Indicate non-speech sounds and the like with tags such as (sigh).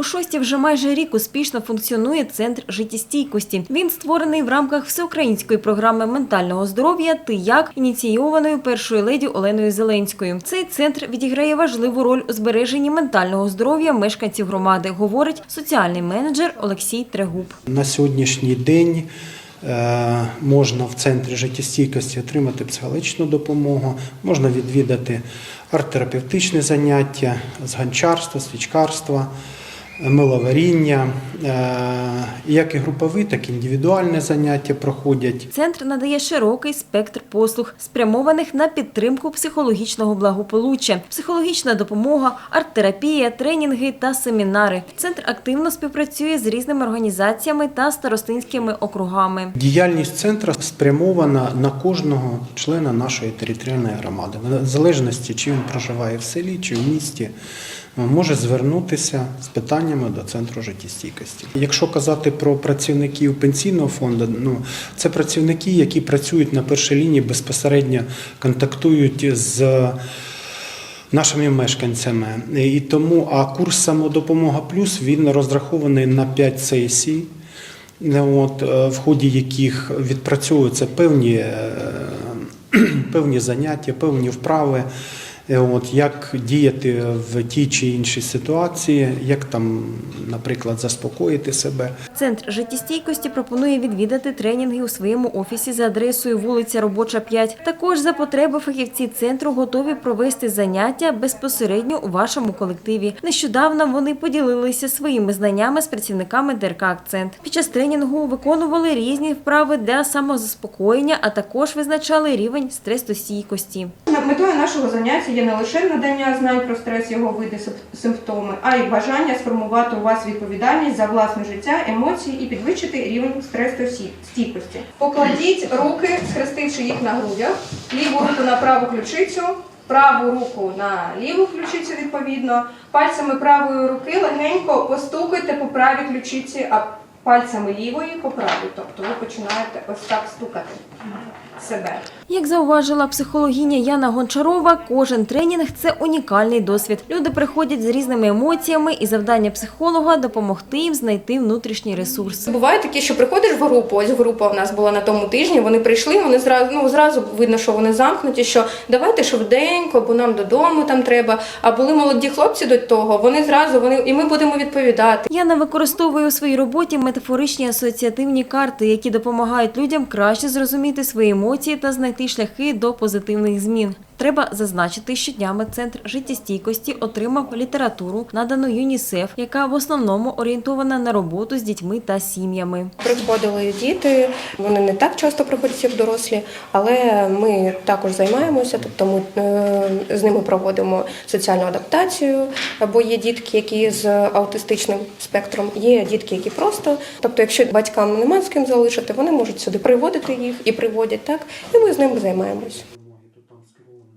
У шості вже майже рік успішно функціонує центр життєстійкості. Він створений в рамках всеукраїнської програми ментального здоров'я «Ти як» ініційованою першою леді Оленою Зеленською. Цей центр відіграє важливу роль у збереженні ментального здоров'я мешканців громади, говорить соціальний менеджер Олексій Трегуб. На сьогоднішній день е, можна в центрі життєстійкості отримати психологічну допомогу, можна відвідати арт-терапевтичні заняття з гончарства, свічкарства, миловаріння. Е, Як і групові, так і індивідуальні заняття проходять. Центр надає широкий спектр послуг, спрямованих на підтримку психологічного благополуччя, психологічна допомога, арт-терапія, тренінги та семінари. Центр активно співпрацює з різними організаціями та старостинськими округами. Діяльність центру спрямована на кожного члена нашої територіальної громади, в залежності, чи він проживає в селі, чи в місті, може звернутися з питаннями до центру життєстійкості. Якщо казати про працівників пенсійного фонду, ну це працівники, які працюють на першій лінії, безпосередньо контактують з. Нашими мешканцями і тому а курс самодопомога плюс він розрахований на 5 сесій, от, е, в ході яких відпрацьовуються певні, е, (clears throat) певні заняття, певні вправи, от, як діяти в тій чи іншій ситуації, як там, наприклад, заспокоїти себе. Центр життєстійкості пропонує відвідати тренінги у своєму офісі за адресою вулиця Робоча 5. Також за потреби фахівці центру готові провести заняття безпосередньо у вашому колективі. Нещодавно вони поділилися своїми знаннями з працівниками ДРК «Акцент». Під час тренінгу виконували різні вправи для самозаспокоєння, а також визначали рівень стресостійкості. Метою нашого заняття є не лише надання знань про стрес, його види, симптоми, а й бажання сформувати у вас відповідальність за власне життя, емоції і підвищити рівень стресостійкості. Покладіть руки, схрестивши їх на грудях, ліву руку на праву ключицю, праву руку на ліву ключицю відповідно. Пальцями правої руки легенько постукайте по правій ключиці, пальцями лівої по правій. Тобто ви починаєте ось так стукати себе. Як зауважила психологиня Яна Гончарова, кожен тренінг це унікальний досвід. Люди приходять з різними емоціями, і завдання психолога допомогти їм знайти внутрішній ресурс. Буває таке, що приходиш в групу. Ось група в нас була на тому тижні. Вони прийшли, вони зразу ну зразу видно, що вони замкнуті. Що давайте швиденько, бо нам додому там треба. А були молоді хлопці до того. Вони зразу вони і ми будемо відповідати. Яна використовує у своїй роботі метафоричні асоціативні карти, які допомагають людям краще зрозуміти свої емоції та знайти шляхи до позитивних змін. Треба зазначити, що днями центр життєстійкості отримав літературу, надану ЮНІСЕФ, яка в основному орієнтована на роботу з дітьми та сім'ями. Приходили діти, вони не так часто приходять, як дорослі, але ми також займаємося, тобто ми е, з ними проводимо соціальну адаптацію, бо є дітки, які з аутистичним спектром, є дітки, які просто, тобто, якщо батькам нема з ким залишити, вони можуть сюди приводити їх і приводять так, і ми з ними займаємося.